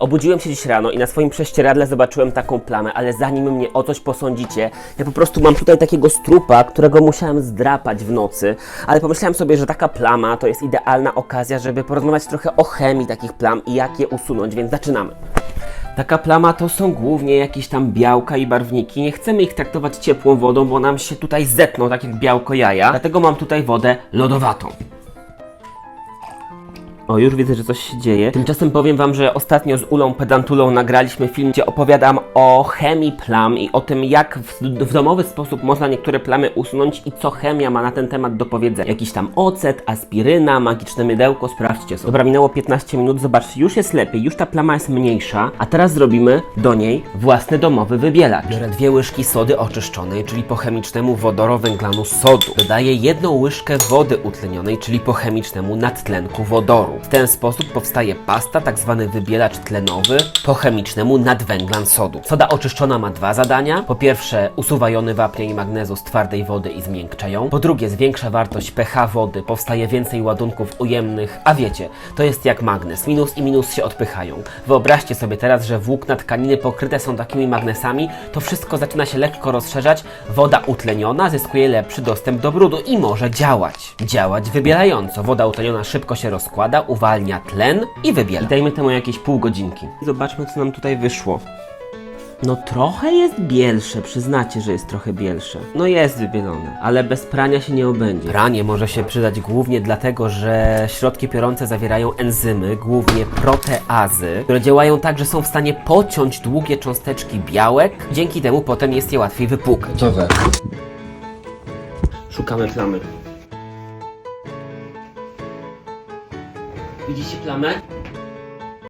Obudziłem się dziś rano i na swoim prześcieradle zobaczyłem taką plamę, ale zanim mnie o coś posądzicie, ja po prostu mam tutaj takiego strupa, którego musiałem zdrapać w nocy, ale pomyślałem sobie, że taka plama to jest idealna okazja, żeby porozmawiać trochę o chemii takich plam i jak je usunąć, więc zaczynamy. Taka plama to są głównie jakieś tam białka i barwniki. Nie chcemy ich traktować ciepłą wodą, bo nam się tutaj zetną, tak jak białko jaja. Dlatego mam tutaj wodę lodowatą. O, już widzę, że coś się dzieje. Tymczasem powiem wam, że ostatnio z Ulą Pedantulą nagraliśmy film, gdzie opowiadam o chemii plam i o tym, jak w, w domowy sposób można niektóre plamy usunąć i co chemia ma na ten temat do powiedzenia. Jakiś tam ocet, aspiryna, magiczne mydełko, sprawdźcie sobie. Dobra, minęło 15 minut, zobaczcie, już jest lepiej, już ta plama jest mniejsza, a teraz zrobimy do niej własny domowy wybielacz. Biorę dwie łyżki sody oczyszczonej, czyli po chemicznemu wodorowęglanu sodu. Dodaję jedną łyżkę wody utlenionej, czyli po chemicznemu nadtlenku wodoru. W ten sposób powstaje pasta, tak zwany wybielacz tlenowy, po chemicznemu nadwęglan sodu. Soda oczyszczona ma dwa zadania. Po pierwsze, usuwa jony wapnia i magnezu z twardej wody i zmiękcza ją. Po drugie, zwiększa wartość pH wody, powstaje więcej ładunków ujemnych, a wiecie, to jest jak magnes. Minus i minus się odpychają. Wyobraźcie sobie teraz, że włókna tkaniny pokryte są takimi magnesami, to wszystko zaczyna się lekko rozszerzać, woda utleniona zyskuje lepszy dostęp do brudu i może działać. Działać wybielająco. Woda utleniona szybko się rozkłada, uwalnia tlen i wybiela. I dajmy temu jakieś pół godzinki. Zobaczmy, co nam tutaj wyszło. No trochę jest bielsze, przyznacie, że jest trochę bielsze. No jest wybielone, ale bez prania się nie obędzie. Pranie może się przydać głównie dlatego, że środki piorące zawierają enzymy, głównie proteazy, które działają tak, że są w stanie pociąć długie cząsteczki białek. Dzięki temu potem jest je łatwiej wypłukać. Gotowe. Szukamy plamy. Widzicie plamę?